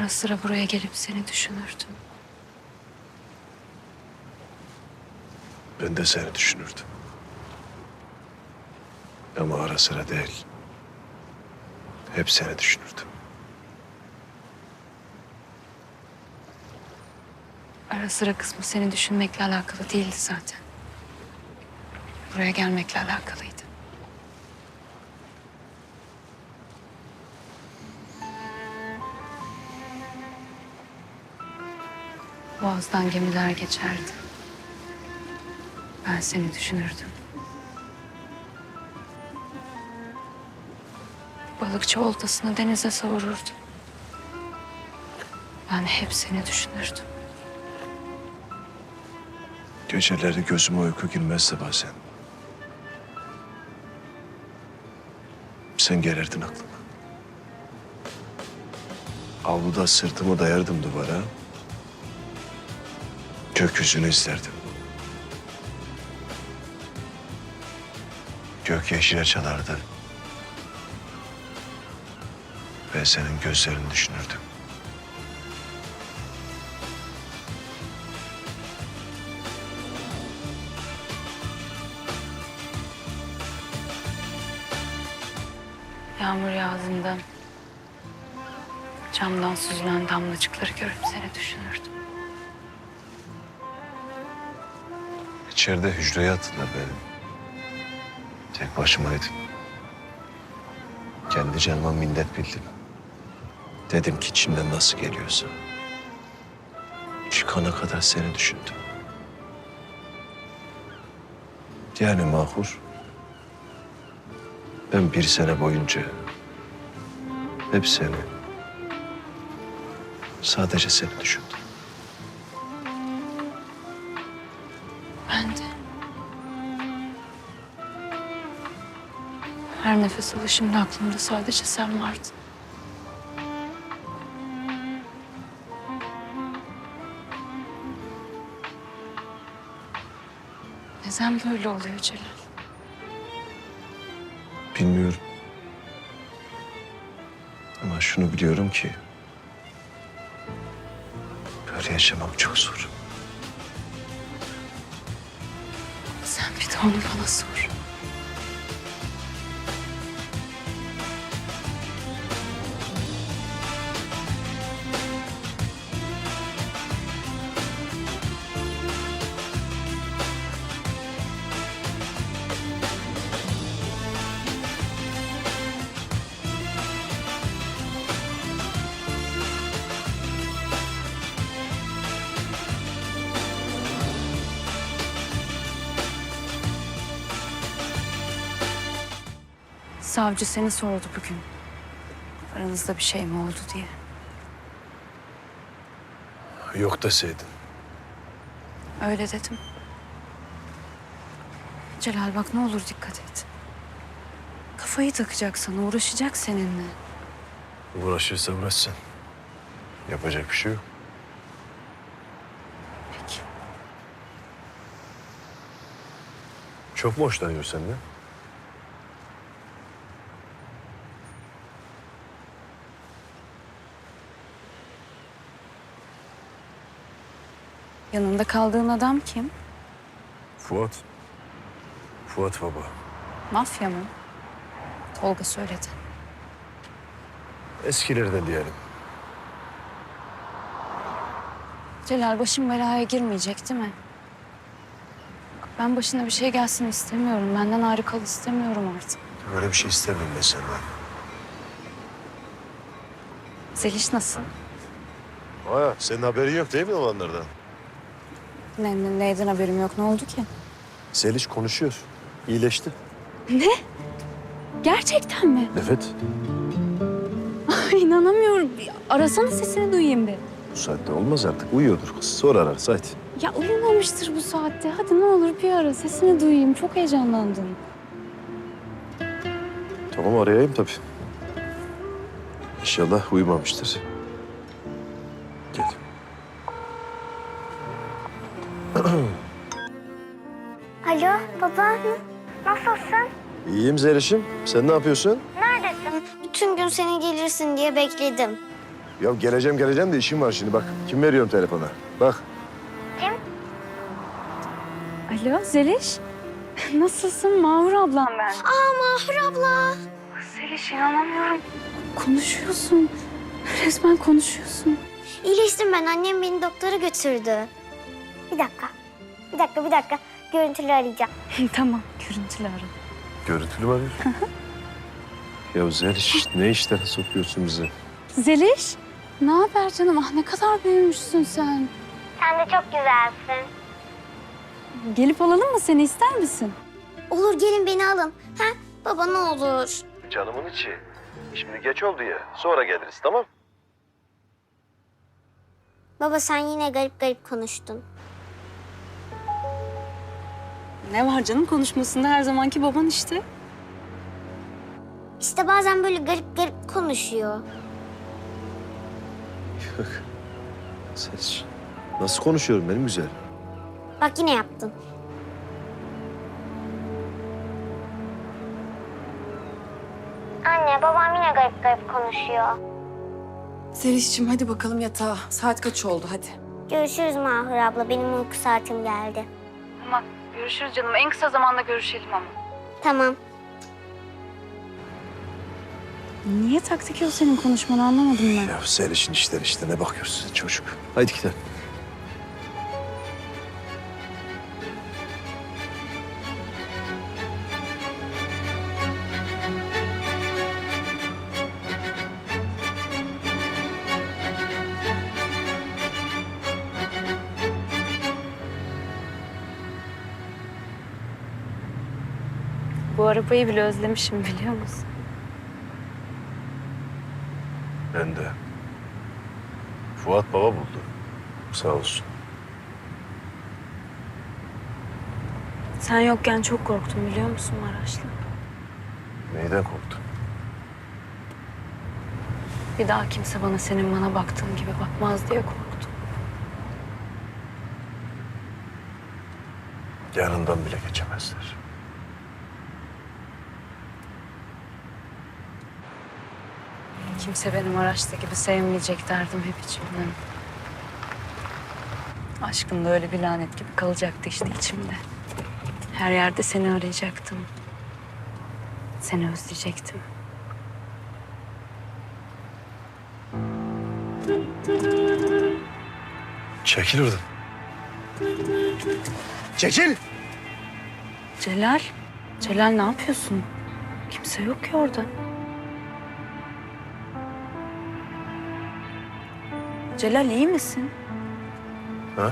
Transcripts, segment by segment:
Ara sıra buraya gelip seni düşünürdüm. Ben de seni düşünürdüm. Ama ara sıra değil. Hep seni düşünürdüm. Ara sıra kısmı seni düşünmekle alakalı değildi zaten. Buraya gelmekle alakalıydı. Boğazdan gemiler geçerdi. Ben seni düşünürdüm. Balıkçı oltasını denize savururdu. Ben hep seni düşünürdüm. Geceleri gözüme uyku girmezdi bazen. Sen gelirdin aklıma. Avluda sırtımı dayardım duvara. Gökyüzünü izlerdim. Gök yeşile çalardı. Ben senin gözlerini düşünürdüm. Yağmur yağdığında camdan süzülen damlacıkları görüp seni düşünürdüm. İçeride hücreye attılar beni. Tek başımaydım. Kendi canıma minnet bildim. Dedim ki içimden nasıl geliyorsa. Çıkana kadar seni düşündüm. Yani mahur. Ben bir sene boyunca hep seni, sadece seni düşündüm. Her nefes alışımda aklımda sadece sen vardın. Neden böyle oluyor Celal? Bilmiyorum. Ama şunu biliyorum ki... ...böyle yaşamak çok zor. Sen bir de onu bana sor. Savcı seni sordu bugün. Aranızda bir şey mi oldu diye. Yok deseydin. Öyle dedim. Celal bak ne olur dikkat et. Kafayı takacak sana, uğraşacak seninle. Uğraşırsa uğraşsın. Yapacak bir şey yok. Peki. Çok mu hoşlanıyor senden? Yanında kaldığın adam kim? Fuat. Fuat baba. Mafya mı? Tolga söyledi. Eskilerden diyelim. Celal başım belaya girmeyecek değil mi? Ben başına bir şey gelsin istemiyorum. Benden ayrı kal istemiyorum artık. Öyle bir şey istemiyorum ben senden. Zeliş nasıl? Aya, senin haberin yok değil mi olanlardan? Ne, ne- neyden haberim yok? Ne oldu ki? Zeliş konuşuyor. İyileşti. Gerçekten mi? Evet. Ay, inanamıyorum. Bir Arasana sesini duyayım bir. Bu saatte olmaz artık. Uyuyordur kız. Sonra ararız hadi. Ya uyumamıştır bu saatte. Hadi ne olur bir ara sesini duyayım. Çok heyecanlandım. Tamam arayayım tabii. İnşallah uyumamıştır. Gel. İyiyim Zeliş'im. Sen ne yapıyorsun? Neredesin? Bütün gün seni gelirsin diye bekledim. Ya geleceğim geleceğim de işim var şimdi bak. Kim veriyorum telefona? Bak. Alo Zeliş. Nasılsın? Mahur ablam ben. Aa Mahur abla. Zeliş inanamıyorum. Konuşuyorsun. Resmen konuşuyorsun. İyileştim ben. Annem beni doktora götürdü. Bir dakika. Bir dakika, bir dakika. Görüntülü arayacağım. tamam görüntülü ara. Görüntülü mü arıyorsun? ya Zeliş ne işlere sokuyorsun bizi? Zeliş. Ne haber canım? Ah ne kadar büyümüşsün sen. Sen de çok güzelsin. Gelip alalım mı seni ister misin? Olur gelin beni alın. Ha? Baba ne olur. Canımın içi. Şimdi geç oldu ya. Sonra geliriz tamam Baba sen yine garip garip konuştun. Ne var canım konuşmasında her zamanki baban işte. İşte bazen böyle garip garip konuşuyor. Zeliş. Nasıl konuşuyorum benim güzel? Bak yine yaptın. Anne babam yine garip garip konuşuyor. Zeliş'cim hadi bakalım yatağa. Saat kaç oldu hadi. Görüşürüz Mahur abla. Benim uyku saatim geldi. Tamam görüşürüz canım. En kısa zamanda görüşelim ama. Tamam. Niye taktik yok senin konuşmanı anlamadım ben. Ya Zeliş'in işleri işte ne bakıyorsun çocuk. Haydi gidelim. Arabayı bile özlemişim biliyor musun? Ben de. Fuat baba buldu. Sağ olsun. Sen yokken çok korktum biliyor musun Maraşlı? Neyden korktun? Bir daha kimse bana senin bana baktığın gibi bakmaz diye korktum. Yanından bile geçemezler. Kimse benim Maraş'ta gibi sevmeyecek derdim hep içimden. Aşkın da öyle bir lanet gibi kalacaktı işte içimde. Her yerde seni arayacaktım. Seni özleyecektim. Çekil oradan. Çekil! Celal, Celal ne yapıyorsun? Kimse yok ki orada. Celal iyi misin? Ha?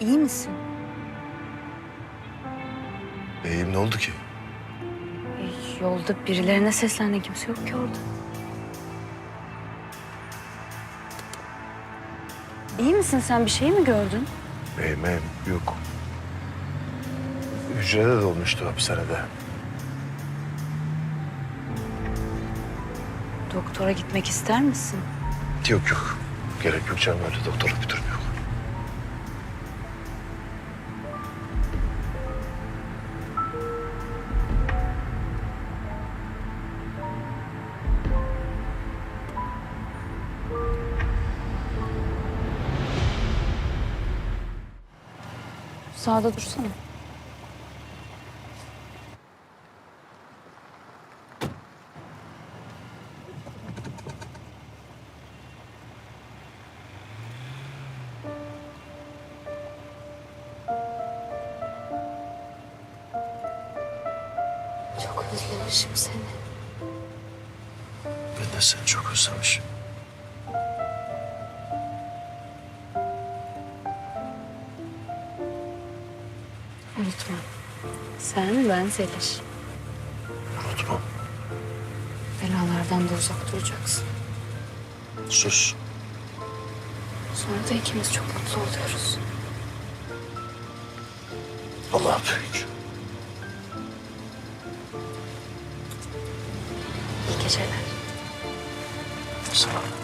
İyi misin? İyiyim ne oldu ki? Yolda birilerine seslendin kimse yok ki orada. İyi misin sen bir şey mi gördün? İyiyim iyiyim. Yok. Hücrede de olmuştu hapishanede. Doktora gitmek ister misin? Yok yok. Gerek yok canım öyle doktorluk bir durum yok. Sağda dursana. Özlemişim seni. Ben de seni çok özlemişim. Unutma. Sen, ben, Zeliş. Unutmam. Belalardan da uzak duracaksın. Sus. Sonra da ikimiz çok mutlu oluyoruz. Allah büyük. Geceler. Sağ ol.